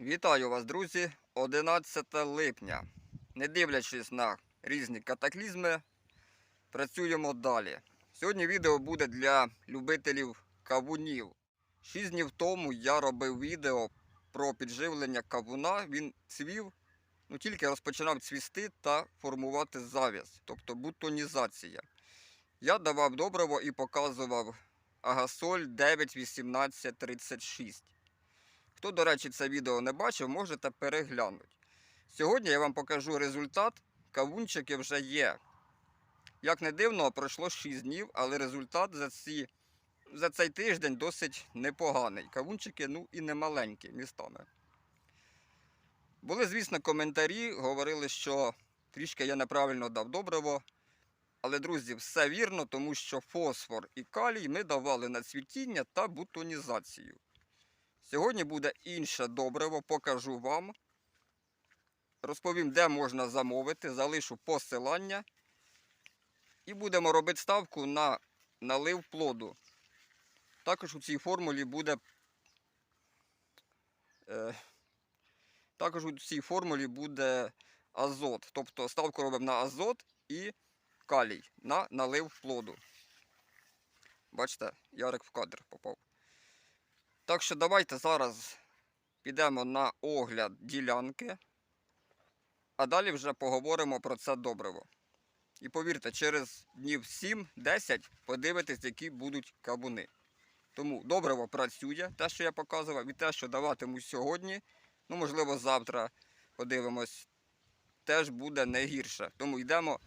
Вітаю вас, друзі! 11 липня. Не дивлячись на різні катаклізми, працюємо далі. Сьогодні відео буде для любителів кавунів. Шість днів тому я робив відео про підживлення кавуна. Він цвів, ну тільки розпочинав цвісти та формувати зав'яз, тобто бутонізація. Я давав добриво і показував агасоль 91836. Хто, до речі, це відео не бачив, можете переглянути. Сьогодні я вам покажу результат. Кавунчики вже є. Як не дивно, пройшло 6 днів, але результат за, ці, за цей тиждень досить непоганий. Кавунчики, ну і не маленькі містами. Були, звісно, коментарі, говорили, що трішки я неправильно дав добриво. Але, друзі, все вірно, тому що фосфор і калій ми давали на цвітіння та бутонізацію. Сьогодні буде інше добриво, покажу вам. Розповім, де можна замовити, залишу посилання. І будемо робити ставку на налив плоду. Також у цій формулі буде. Е, також у цій формулі буде азот. Тобто ставку робимо на азот і калій на налив плоду. Бачите, Ярик в кадр попав. Так що давайте зараз підемо на огляд ділянки, а далі вже поговоримо про це добриво. І повірте, через днів 7-10 подивитесь, які будуть кабуни. Тому добриво працює, те, що я показував, і те, що даватиму сьогодні, ну, можливо, завтра подивимось, теж буде не гірше. Тому йдемо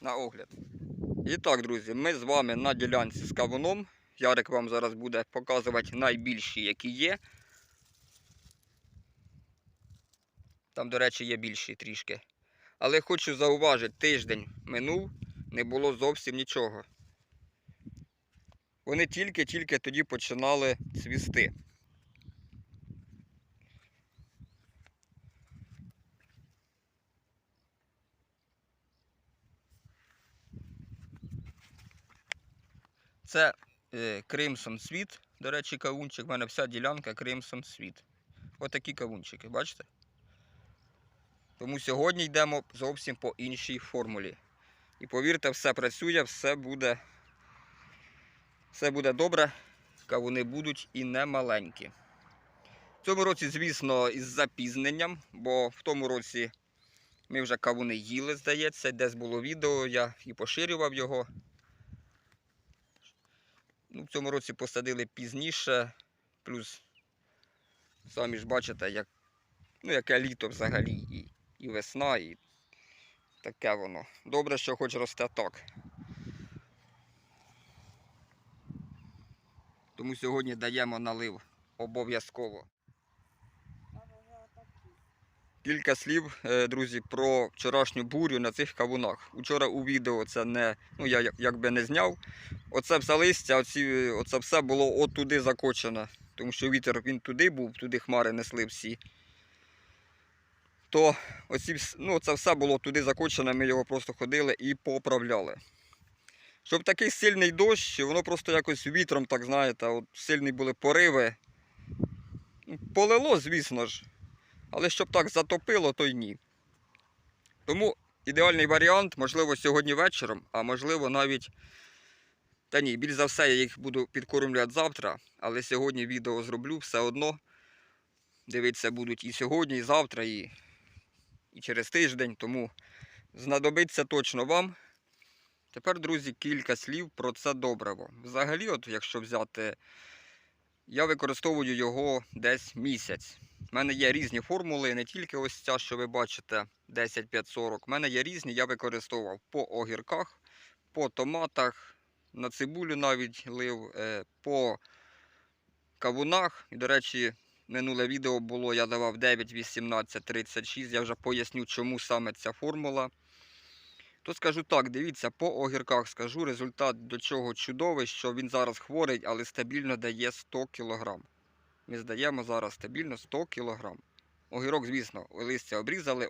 на огляд. І так, друзі, ми з вами на ділянці з кавуном. Ярик вам зараз буде показувати найбільші, які є. Там, до речі, є більші трішки. Але хочу зауважити, тиждень минув, не було зовсім нічого. Вони тільки-тільки тоді починали цвісти. Це е, Crimson Світ. До речі, кавунчик. У мене вся ділянка Crimson Світ. Отакі кавунчики, бачите? Тому сьогодні йдемо зовсім по іншій формулі. І повірте, все працює, все буде, все буде добре. Кавуни будуть і не маленькі. В цьому році, звісно, із запізненням, бо в тому році ми вже кавуни їли, здається, десь було відео, я і поширював його. Ну, в цьому році посадили пізніше, плюс самі ж бачите, як, ну, яке літо взагалі, і, і весна, і таке воно. Добре, що хоч росте так. Тому сьогодні даємо налив обов'язково. Кілька слів, е, друзі, про вчорашню бурю на цих кавунах. Учора у відео це не, ну я як- якби не зняв. Оце все листя, оці, оце все було от туди закочено. Тому що вітер він туди був, туди хмари несли всі. То оці, ну, це все було туди закочено, ми його просто ходили і поправляли. Щоб такий сильний дощ, воно просто якось вітром, так знаєте, от сильні були пориви. Полило, звісно ж. Але щоб так затопило, то й ні. Тому ідеальний варіант, можливо, сьогодні вечором, а можливо навіть. Та ні, більш за все я їх буду підкормлювати завтра, але сьогодні відео зроблю все одно. Дивитися будуть і сьогодні, і завтра, і, і через тиждень, тому знадобиться точно вам. Тепер, друзі, кілька слів про це добриво. Взагалі, от якщо взяти, я використовую його десь місяць. У мене є різні формули, не тільки ось ця, що ви бачите, 10540. У мене є різні, я використовував по огірках, по томатах, на цибулю навіть лив, е, по кавунах. І, до речі, минуле відео було, я давав 9, 18, 36. Я вже поясню, чому саме ця формула. То скажу так, дивіться, по огірках скажу, результат до чого чудовий, що він зараз хворий, але стабільно дає 100 кг. Ми здаємо зараз стабільно 100 кг. Огірок, звісно, листя обрізали,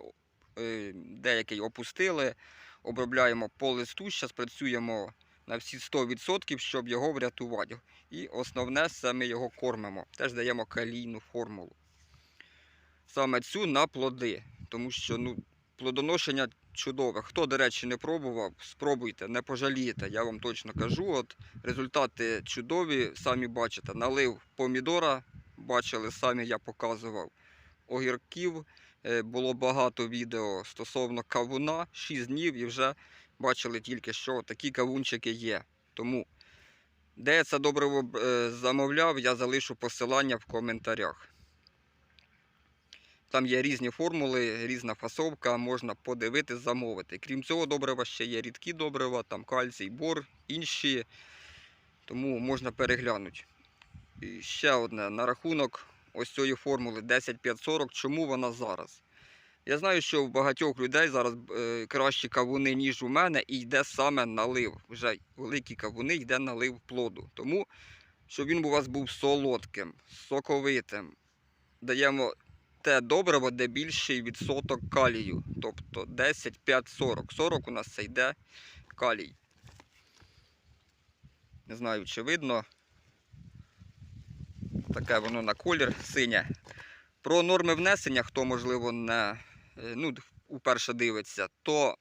е, деякий опустили, обробляємо по листу, зараз працюємо на всі 100%, щоб його врятувати. І основне, це ми його кормимо. Теж даємо калійну формулу. саме цю на плоди. Тому що ну, плодоношення чудове. Хто, до речі, не пробував, спробуйте, не пожалієте, я вам точно кажу. От результати чудові, самі бачите. Налив помідора, бачили, самі я показував. Огірків Е, було багато відео стосовно кавуна, 6 днів і вже бачили тільки, що такі кавунчики є. Тому, де я це добриво е, замовляв, я залишу посилання в коментарях. Там є різні формули, різна фасовка, можна подивитись, замовити. Крім цього добрива ще є рідкі добрива, там кальцій, бор, інші. Тому можна переглянути. І ще одне на рахунок ось цієї формули 10540. Чому вона зараз? Я знаю, що в багатьох людей зараз е, кращі кавуни, ніж у мене, і йде саме налив. Вже великі кавуни йде налив плоду. Тому, щоб він у вас був солодким, соковитим, даємо те добриво, де більший відсоток калію. Тобто 10, 5, 40. 40 у нас це йде калій. Не знаю, чи видно. Таке воно на колір синє. Про норми внесення, хто, можливо, не е, ну, уперше дивиться, то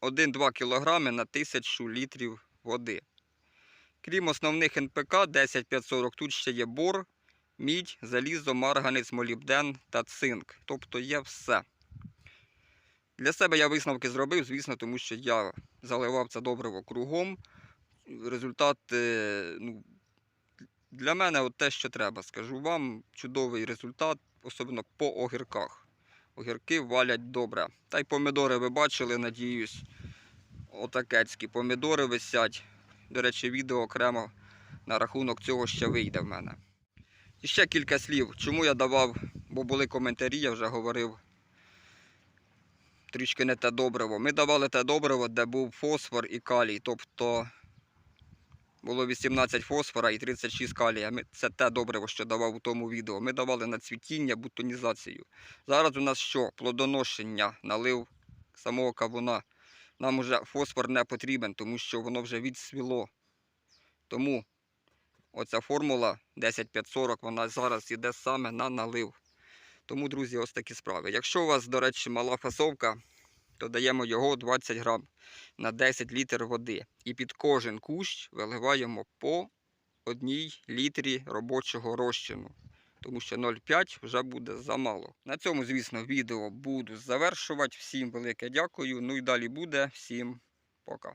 1-2 кг на 1000 літрів води. Крім основних НПК 10540, тут ще є бор, мідь, залізо, марганець, молібден та цинк. Тобто є все. Для себе я висновки зробив, звісно, тому що я заливав це добриво кругом. Результат е, ну, для мене от те, що треба. Скажу вам, чудовий результат, особливо по огірках. Огірки валять добре. Та й помідори ви бачили, надіюсь. Отакецькі помідори висять. До речі, відео окремо на рахунок цього ще вийде в мене. І ще кілька слів, чому я давав, бо були коментарі, я вже говорив. Трішки не те добриво. Ми давали те добриво, де був фосфор і калій. Тобто було 18 фосфора і 36 калія. Це те добриво, що давав у тому відео. Ми давали на цвітіння, бутонізацію. Зараз у нас що? Плодоношення, налив самого кавуна. Нам вже фосфор не потрібен, тому що воно вже відсвіло. Тому оця формула 10540, вона зараз йде саме на налив. Тому, друзі, ось такі справи. Якщо у вас, до речі, мала фасовка, то даємо його 20 грам на 10 літр води. І під кожен кущ виливаємо по одній літрі робочого розчину. Тому що 0,5 вже буде замало. На цьому, звісно, відео буду завершувати. Всім велике дякую. Ну і далі буде. Всім пока.